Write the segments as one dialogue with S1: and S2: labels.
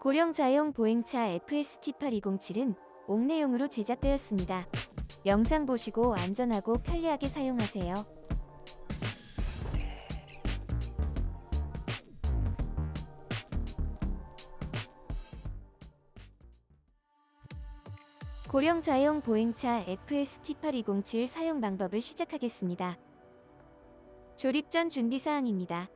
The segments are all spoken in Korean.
S1: 고령 자용 보행차 FST8207은 옥내용으로 제작되었습니다. 영상 보시고 안전하고 편리하게 사용하세요. 고령 자용 보행차 FST8207 사용 방법을 시작하겠습니다. 조립 전 준비 사항입니다.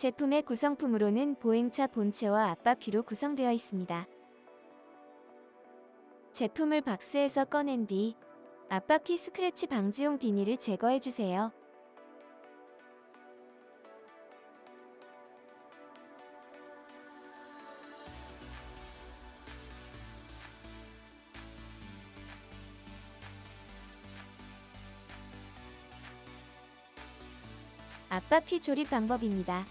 S1: 제품의 구성품으로는 보행차 본체와 앞바퀴로 구성되어 있습니다. 제품을 박스에서 꺼낸 뒤 앞바퀴 스크래치 방지용 비닐을 제거해 주세요. 앞바퀴 조립 방법입니다.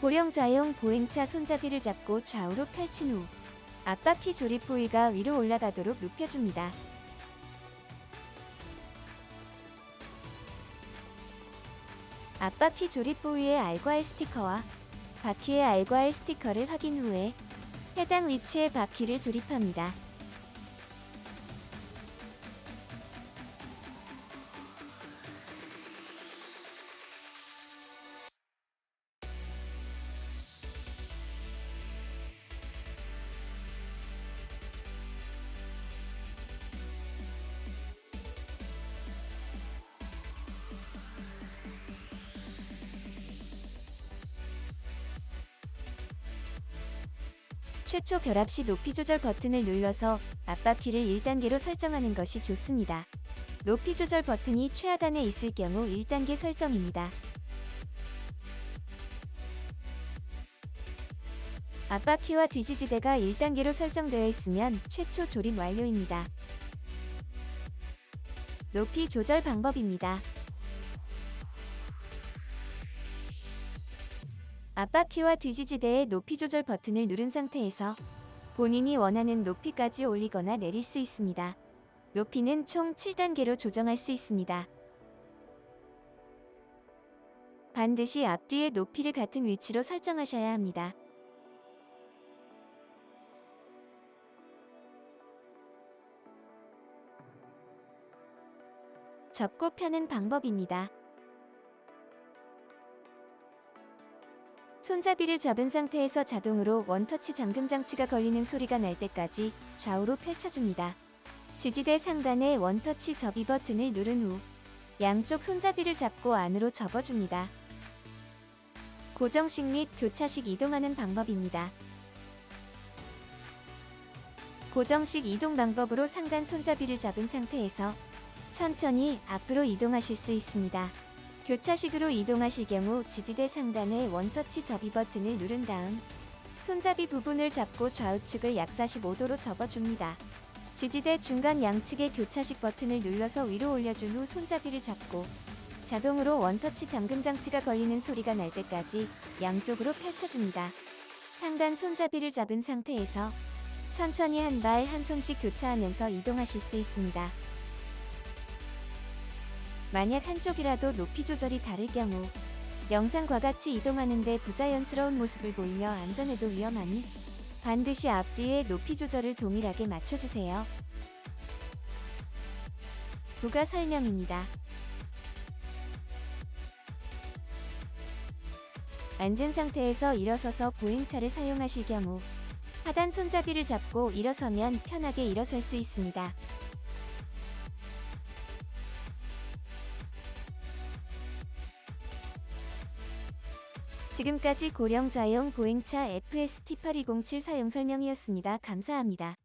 S1: 고령자용 보행차 손잡이를 잡고 좌우로 펼친 후 앞바퀴 조립 부위가 위로 올라가도록 눕혀줍니다. 앞바퀴 조립 부위의 알과알 스티커와 바퀴의 알과알 스티커를 확인 후에 해당 위치에 바퀴를 조립합니다. 최초 결합 시 높이 조절 버튼을 눌러서 앞바퀴를 1단계로 설정하는 것이 좋습니다. 높이 조절 버튼이 최하단에 있을 경우 1단계 설정입니다. 앞바퀴와 뒤지지대가 1단계로 설정되어 있으면 최초 조립 완료입니다. 높이 조절 방법입니다. 앞바퀴와 뒤지지대의 높이 조절 버튼을 누른 상태에서 본인이 원하는 높이까지 올리거나 내릴 수 있습니다. 높이는 총 7단계로 조정할 수 있습니다. 반드시 앞뒤의 높이를 같은 위치로 설정하셔야 합니다. 접고 펴는 방법입니다. 손잡이를 잡은 상태에서 자동으로 원터치 잠금 장치가 걸리는 소리가 날 때까지 좌우로 펼쳐줍니다. 지지대 상단의 원터치 접이 버튼을 누른 후 양쪽 손잡이를 잡고 안으로 접어줍니다. 고정식 및 교차식 이동하는 방법입니다. 고정식 이동 방법으로 상단 손잡이를 잡은 상태에서 천천히 앞으로 이동하실 수 있습니다. 교차식으로 이동하실 경우 지지대 상단의 원터치 접이 버튼을 누른 다음 손잡이 부분을 잡고 좌우측을 약 45도로 접어줍니다. 지지대 중간 양측의 교차식 버튼을 눌러서 위로 올려준 후 손잡이를 잡고 자동으로 원터치 잠금 장치가 걸리는 소리가 날 때까지 양쪽으로 펼쳐줍니다. 상단 손잡이를 잡은 상태에서 천천히 한 발 한 손씩 교차하면서 이동하실 수 있습니다. 만약 한쪽이라도 높이 조절이 다를 경우 영상과 같이 이동하는데 부자연스러운 모습을 보이며 안전에도 위험하니 반드시 앞뒤의 높이 조절을 동일하게 맞춰주세요. 부가 설명입니다. 앉은 상태에서 일어서서 보행차를 사용하실 경우 하단 손잡이를 잡고 일어서면 편하게 일어설 수 있습니다. 지금까지 고령자용 보행차 FST8207 사용 설명이었습니다. 감사합니다.